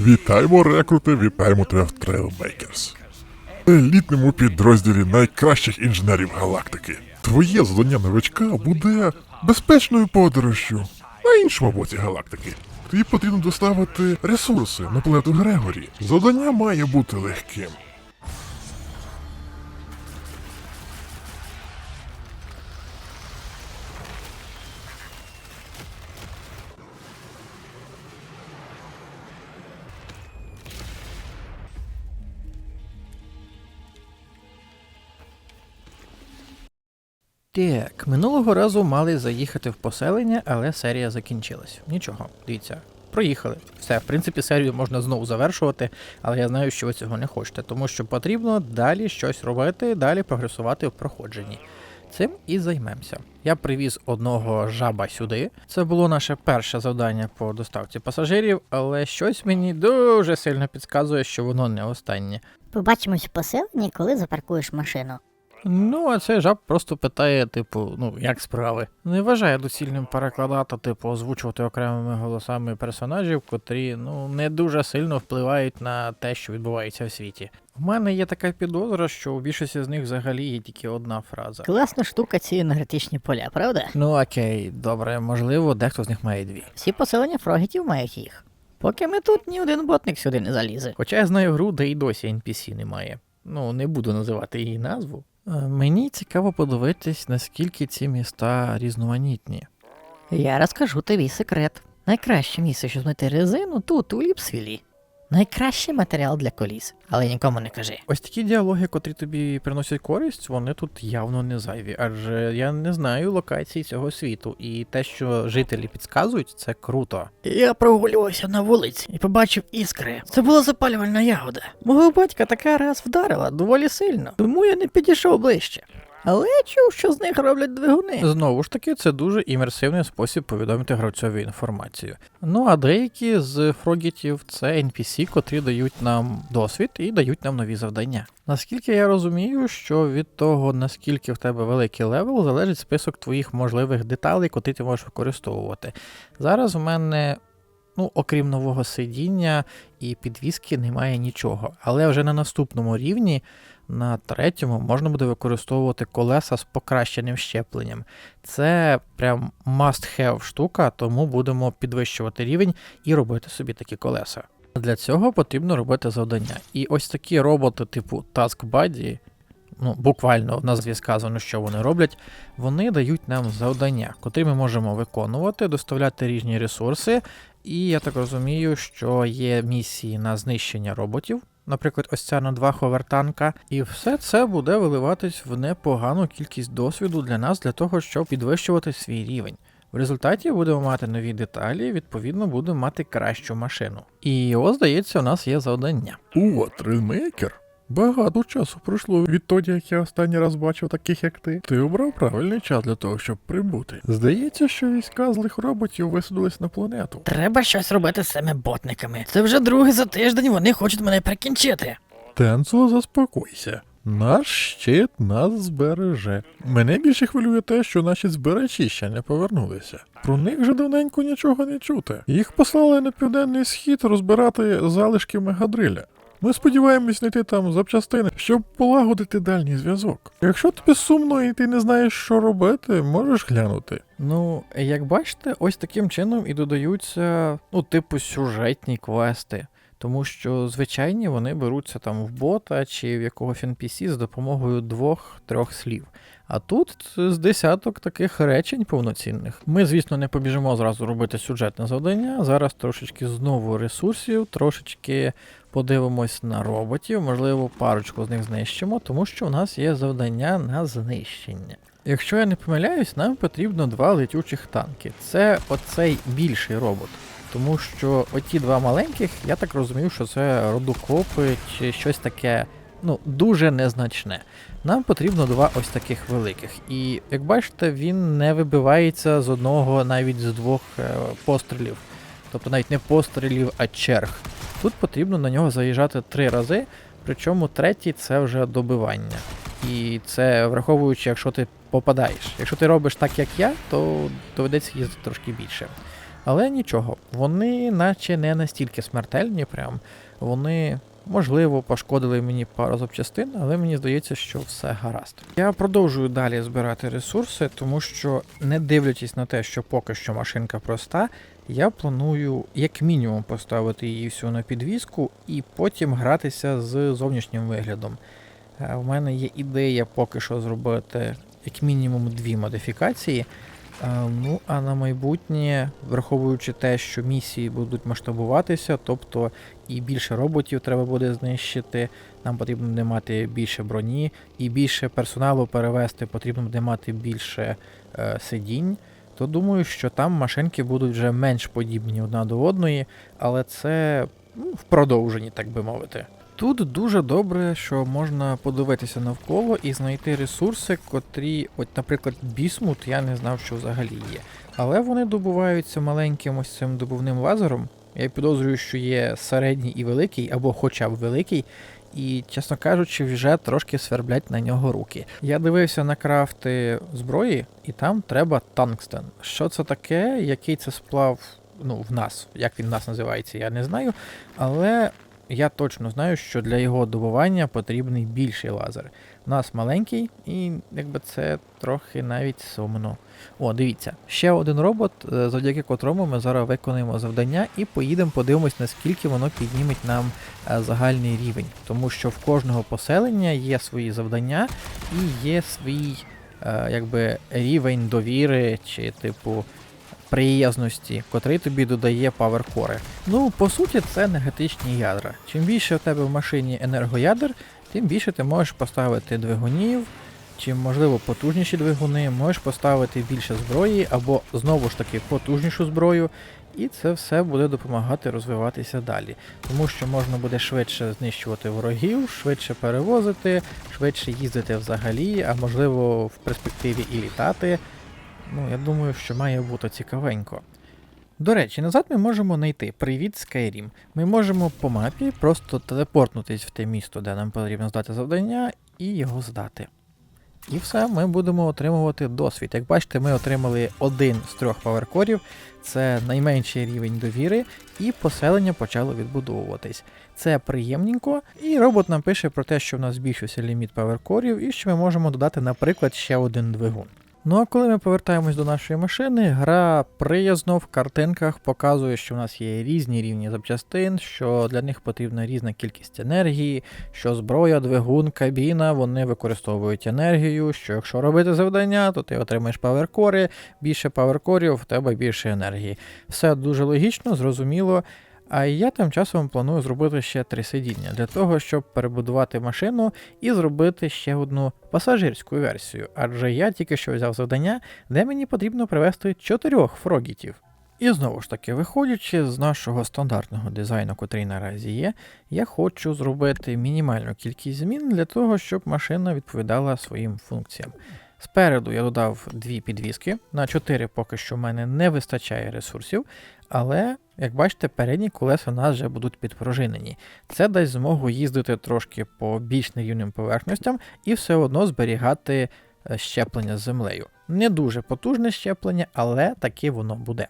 Вітаємо, рекрути, вітаємо Trailmakers. Елітному підрозділі найкращих інженерів галактики. Твоє завдання новичка буде безпечною подорожчю на іншому боці галактики. Тобі потрібно доставити ресурси на планету Грегорі. Завдання має бути легким. Так, минулого разу мали заїхати в поселення, але серія закінчилась. Нічого, дивіться, проїхали. Все, в принципі, серію можна знову завершувати, але я знаю, що ви цього не хочете, тому що потрібно далі щось робити, далі прогресувати в проходженні. Цим і займемося. Я привіз одного жаба сюди. Це було наше перше завдання по доставці пасажирів, але щось мені дуже сильно підказує, що воно не останнє. Побачимось в поселенні, коли запаркуєш машину. Ну, а цей жаб просто питає, типу, ну, як справи. Не вважає доцільним перекладати, типу, озвучувати окремими голосами персонажів, котрі ну не дуже сильно впливають на те, що відбувається в світі. У мене є така підозра, що у більшості з них взагалі є тільки одна фраза. Класна штука ці енергетичні поля, правда? Ну окей, добре, можливо, дехто з них має дві. Всі поселення фрогітів мають їх. Поки ми тут ні один ботник сюди не залізе. Хоча я знаю гру, де і досі NPC немає. Ну, не буду називати її назву. Е, Мені цікаво подивитись, наскільки ці міста різноманітні. Я розкажу тобі секрет. Найкраще місце, щоб знайти резину, тут, у Ліпсвілі. Найкращий матеріал для коліс, але нікому не кажи. Ось такі діалоги, котрі тобі приносять користь, вони тут явно не зайві, адже я не знаю локації цього світу, і те, що жителі підказують, це круто. Я прогулювався на вулиці і побачив іскри. Це була запалювальна ягода. Мого батька така раз вдарила доволі сильно, тому я не підійшов ближче. Але я чув, що з них роблять двигуни. Знову ж таки, це дуже імерсивний спосіб повідомити гравцеві інформацію. Ну а деякі з фрогітів це NPC, котрі дають нам досвід і дають нам нові завдання. Наскільки я розумію, що від того, наскільки в тебе великий левел, залежить список твоїх можливих деталей, котрі ти можеш використовувати. Зараз в мене. Ну, окрім нового сидіння і підвіски, немає нічого. Але вже на наступному рівні, на третьому, можна буде використовувати колеса з покращеним щепленням. Це прям must-have штука, тому будемо підвищувати рівень і робити собі такі колеса. Для цього потрібно робити завдання. І ось такі роботи, типу Task Buddy, ну буквально в назві сказано, що вони роблять, вони дають нам завдання, котрі ми можемо виконувати, доставляти різні ресурси. І я так розумію, що є місії на знищення роботів. Наприклад, ось ця на два ховертанка, і все це буде виливатись в непогану кількість досвіду для нас, для того, щоб підвищувати свій рівень. В результаті будемо мати нові деталі, відповідно, будемо мати кращу машину. І ось, здається, у нас є завдання. О, трилмейкер. Багато часу пройшло відтоді, як я останній раз бачив таких, як ти. Ти обрав правильний час для того, щоб прибути. Здається, що війська злих роботів висадились на планету. Треба щось робити з цими ботниками. Це вже другий за тиждень вони хочуть мене прикінчити. Тенцо, заспокойся. Наш щит нас збереже. Мене більше хвилює те, що наші збирачі ще не повернулися. Про них вже давненько нічого не чути. Їх послали на південний схід розбирати залишки мегадриля. Ми сподіваємось знайти там запчастини, щоб полагодити дальній зв'язок. Якщо тобі сумно і ти не знаєш, що робити, можеш глянути. Ну, як бачите, ось таким чином і додаються, ну, типу, сюжетні квести. Тому що звичайні вони беруться там в бота чи в якогось NPC з допомогою двох-трьох слів. А тут з десяток таких речень повноцінних. Ми, звісно, не побіжимо зразу робити сюжетне завдання. Зараз трошечки знову ресурсів, трошечки подивимось на роботів, можливо, парочку з них знищимо, тому що у нас є завдання на знищення. Якщо я не помиляюсь, нам потрібно два летючих танки. Це оцей більший робот. Тому що оті два маленьких, я так розумів, що це родокопи чи щось таке, ну, дуже незначне. Нам потрібно два ось таких великих. І як бачите, він не вибивається з одного, навіть з двох е, пострілів. Тобто навіть не пострілів, а черг. Тут потрібно на нього заїжджати три рази, причому третій це вже добивання. І це враховуючи, якщо ти попадаєш. Якщо ти робиш так, як я, то доведеться їздити трошки більше. Але нічого, вони наче не настільки смертельні, прям вони. Можливо, пошкодили мені пару запчастин, але мені здається, що все гаразд. Я продовжую далі збирати ресурси, тому що, не дивлячись на те, що поки що машинка проста, я планую як мінімум поставити її всю на підвіску і потім гратися з зовнішнім виглядом. Е, У мене є ідея поки що зробити як мінімум дві модифікації. Е, Ну, а на майбутнє, враховуючи те, що місії будуть масштабуватися, тобто і більше роботів треба буде знищити, нам потрібно буде мати більше броні, і більше персоналу перевести, потрібно буде мати більше е, сидінь, то думаю, що там машинки будуть вже менш подібні одна до одної, але це ну, в продовженні, так би мовити. Тут дуже добре, що можна подивитися навколо і знайти ресурси, котрі, от, наприклад, бісмут, я не знав, що взагалі є. Але вони добуваються маленьким ось цим добувним лазером. Я підозрюю, що є середній і великий, або хоча б великий, і, чесно кажучи, вже трошки сверблять на нього руки. Я дивився на крафти зброї, і там треба тангстен. Що це таке, який це сплав ну, в нас, як він в нас називається, я не знаю. Але я точно знаю, що для його добування потрібний більший лазер. У нас маленький, і якби це трохи навіть сумно. О, дивіться, ще один робот, е, завдяки котрому ми зараз виконуємо завдання і поїдемо подивимось, наскільки воно підніметь нам е, загальний рівень. Тому що в кожного поселення є свої завдання і є свій е, якби, рівень довіри чи типу приязності, котрий тобі додає паверкори. Ну, по суті, це енергетичні ядра. Чим більше у тебе в машині енергоядер, тим більше ти можеш поставити двигунів, чим можливо потужніші двигуни, можеш поставити більше зброї або знову ж таки потужнішу зброю, і це все буде допомагати розвиватися далі. Тому що можна буде швидше знищувати ворогів, швидше перевозити, швидше їздити взагалі, а можливо в перспективі і літати. Ну, я думаю, що має бути цікавенько. До речі, назад ми можемо знайти Привіт Skyrim. Ми можемо по мапі просто телепортнутись в те місто, де нам потрібно здати завдання, і його здати. І все, ми будемо отримувати досвід. Як бачите, ми отримали один з трьох паверкорів, це найменший рівень довіри, і поселення почало відбудовуватись. Це приємненько, і робот нам пише про те, що в нас збільшився ліміт паверкорів, і що ми можемо додати, наприклад, ще один двигун. Ну а коли ми повертаємось до нашої машини, гра приязно в картинках показує, що в нас є різні рівні запчастин, що для них потрібна різна кількість енергії, що зброя, двигун, кабіна, вони використовують енергію, що якщо робити завдання, то ти отримаєш паверкори, більше паверкорів, в тебе більше енергії. Все дуже логічно, зрозуміло. А я тим часом планую зробити ще три сидіння для того, щоб перебудувати машину і зробити ще одну пасажирську версію. Адже я тільки що взяв завдання, де мені потрібно привезти чотирьох фрогітів. І знову ж таки, виходячи з нашого стандартного дизайну, котрий наразі є, я хочу зробити мінімальну кількість змін для того, щоб машина відповідала своїм функціям. Спереду я додав дві підвіски, на 4 поки що в мене не вистачає ресурсів, але, як бачите, передні колеса у нас вже будуть підпружинені. Це дасть змогу їздити трошки по більш нерівним поверхностям і все одно зберігати е, щеплення з землею. Не дуже потужне щеплення, але таки воно буде.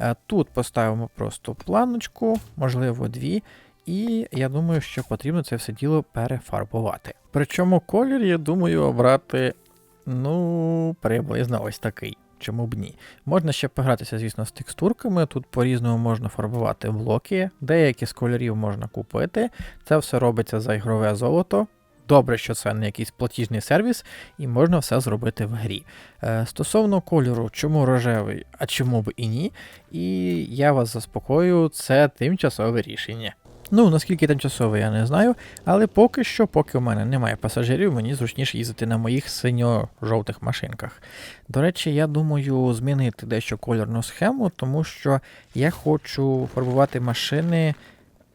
Е, Тут поставимо просто планочку, можливо, дві. І я думаю, що потрібно це все діло перефарбувати. Причому колір, я думаю, обрати, ну, приблизно ось такий. Чому б ні? Можна ще погратися, звісно, з текстурками. Тут по-різному можна фарбувати блоки, деякі з кольорів можна купити. Це все робиться за ігрове золото. Добре, що це не якийсь платіжний сервіс, і можна все зробити в грі. Е, стосовно кольору, чому рожевий, а чому б і ні, і я вас заспокою, це тимчасове рішення. Ну, наскільки тимчасове, я не знаю, але поки що, поки у мене немає пасажирів, мені зручніше їздити на моїх синьо-жовтих машинках. До речі, я думаю змінити дещо кольорну схему, тому що я хочу фарбувати машини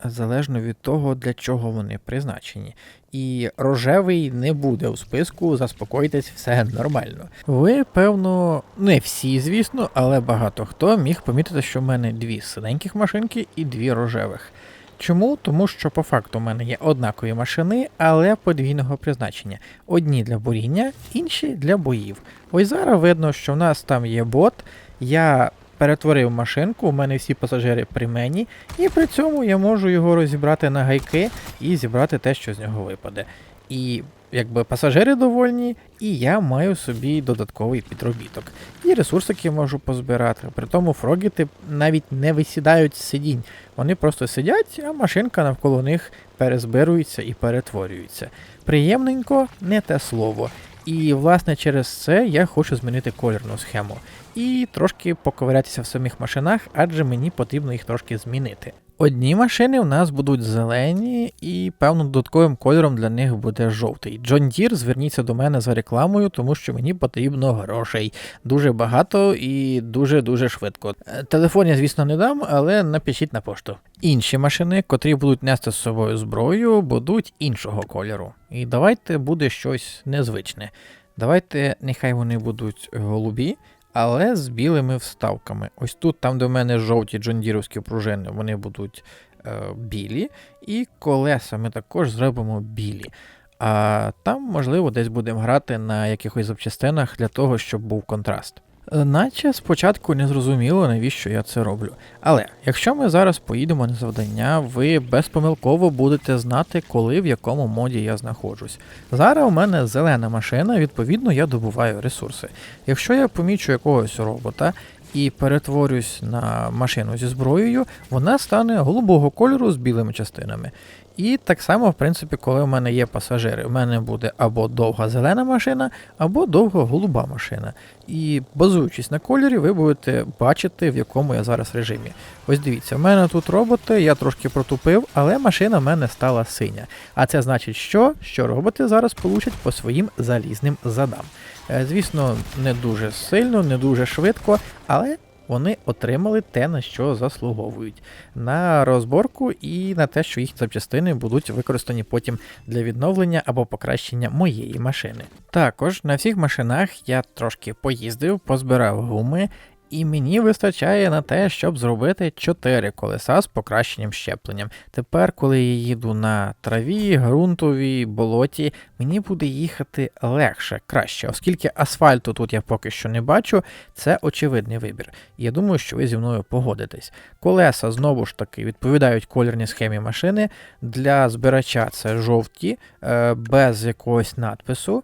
залежно від того, для чого вони призначені. І рожевий не буде у списку, заспокойтесь, все нормально. Ви, певно, не всі, звісно, але багато хто міг помітити, що в мене дві синеньких машинки і дві рожевих. Чому? Тому що по факту в мене є однакові машини, але подвійного призначення. Одні для буріння, інші для боїв. Ось зараз видно, що в нас там є бот. Я перетворив машинку, у мене всі пасажири при мені, і при цьому я можу його розібрати на гайки і зібрати те, що з нього випаде. І якби пасажири довольні, і я маю собі додатковий підробіток. І ресурсики можу позбирати. При тому фрогіти навіть не висідають з сидінь. Вони просто сидять, а машинка навколо них перезбирується і перетворюється. Приємненько не те слово. І власне через це я хочу змінити колірну схему і трошки поковирятися в самих машинах, адже мені потрібно їх трошки змінити. Одні машини у нас будуть зелені, і певно додатковим кольором для них буде жовтий. Джон Дір, зверніться до мене за рекламою, тому що мені потрібно грошей. Дуже багато і дуже-дуже швидко. Е, Телефон я, звісно, не дам, але напишіть на пошту. Інші машини, котрі будуть нести з собою зброю, будуть іншого кольору. І давайте буде щось незвичне. Давайте, нехай вони будуть голубі, але з білими вставками. Ось тут, там, де в мене жовті джондіровські пружини, вони будуть е, білі, і колеса ми також зробимо білі. А там, можливо, десь будемо грати на якихось запчастинах для того, щоб був контраст. Е, Наче спочатку не зрозуміло, навіщо я це роблю. Але якщо ми зараз поїдемо на завдання, ви безпомилково будете знати, коли в якому моді я знаходжусь. Зараз у мене зелена машина, відповідно, я добуваю ресурси. Якщо я помічу якогось робота і перетворюсь на машину зі зброєю, вона стане голубого кольору з білими частинами. І так само, в принципі, коли в мене є пасажири, в мене буде або довга зелена машина, або довга голуба машина. І базуючись на кольорі, ви будете бачити, в якому я зараз режимі. Ось дивіться, в мене тут роботи, я трошки протупив, але машина в мене стала синя. А це значить, що? Що роботи зараз получать по своїм залізним задам. Е, Звісно, не дуже сильно, не дуже швидко, але вони отримали те, на що заслуговують, на розборку і на те, що їхні запчастини будуть використані потім для відновлення або покращення моєї машини. Також на всіх машинах я трошки поїздив, позбирав гуми. І мені вистачає на те, щоб зробити 4 колеса з покращенням щепленням. Тепер, коли я їду на траві, ґрунтовій, болоті, мені буде їхати легше, краще, оскільки асфальту тут я поки що не бачу, це очевидний вибір. Я думаю, що ви зі мною погодитесь. Колеса знову ж таки відповідають кольорній схемі машини. Для збирача це жовті, е, без якогось надпису.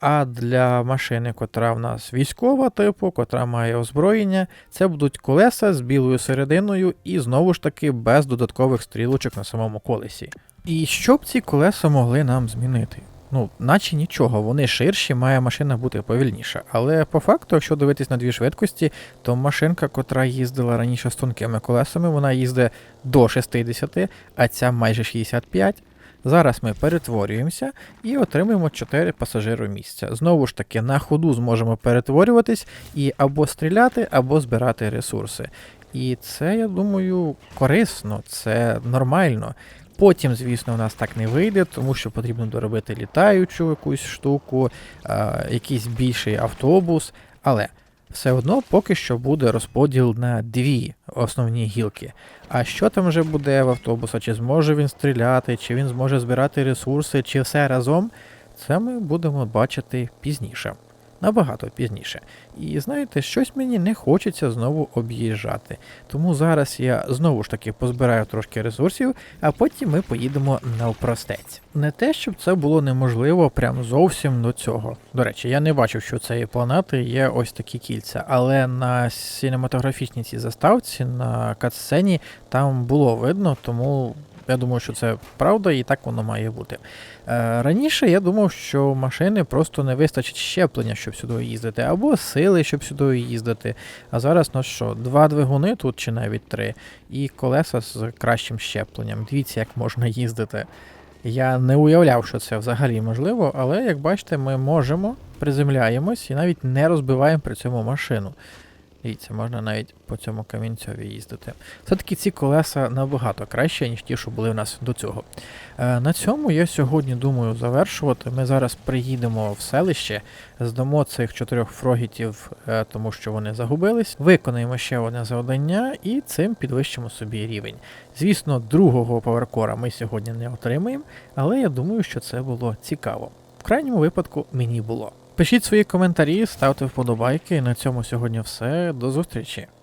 А для машини, котра в нас військова типу, котра має озброєння, це будуть колеса з білою серединою і знову ж таки без додаткових стрілочок на самому колесі. І що б ці колеса могли нам змінити? Ну, наче нічого, вони ширші, має машина бути повільніша. Але по факту, якщо дивитись на дві швидкості, то машинка, котра їздила раніше з тонкими колесами, вона їздить до 60, а ця майже 65. Зараз ми перетворюємося і отримуємо 4 пасажири місця. Знову ж таки, на ходу зможемо перетворюватись і або стріляти, або збирати ресурси. І це, я думаю, корисно, це нормально. Потім, звісно, у нас так не вийде, тому що потрібно доробити літаючу якусь штуку, якийсь більший автобус. Але все одно поки що буде розподіл на дві основні гілки. А що там вже буде в автобуса? Чи зможе він стріляти, чи він зможе збирати ресурси, чи все разом, це ми будемо бачити пізніше. Набагато пізніше. І знаєте, щось мені не хочеться знову об'їжджати. Тому зараз я знову ж таки позбираю трошки ресурсів, а потім ми поїдемо навпростець. Не те, щоб це було неможливо прям зовсім до цього. До речі, я не бачив, що цієї планети є ось такі кільця, але на синематографічній цій заставці, на катсцені, там було видно, тому. Я думаю, що це правда, і так воно має бути. Е, раніше я думав, що машини просто не вистачить щеплення, щоб сюди їздити, або сили, щоб сюди їздити. А зараз, ну що, два двигуни тут чи навіть три, і колеса з кращим щепленням. Дивіться, як можна їздити. Я не уявляв, що це взагалі можливо, але як бачите, ми можемо, приземляємось і навіть не розбиваємо при цьому машину. Дивіться, можна навіть по цьому камінцьові їздити. Все-таки ці колеса набагато краще, ніж ті, що були в нас до цього. Е, на цьому я сьогодні думаю завершувати. Ми зараз приїдемо в селище, здамо цих чотирьох фрогітів, е, тому що вони загубились, виконаємо ще одне завдання і цим підвищимо собі рівень. Звісно, другого поверкора ми сьогодні не отримаємо, але я думаю, що це було цікаво. В крайньому випадку мені було. Пишіть свої коментарі, ставте вподобайки. На цьому сьогодні все. До зустрічі!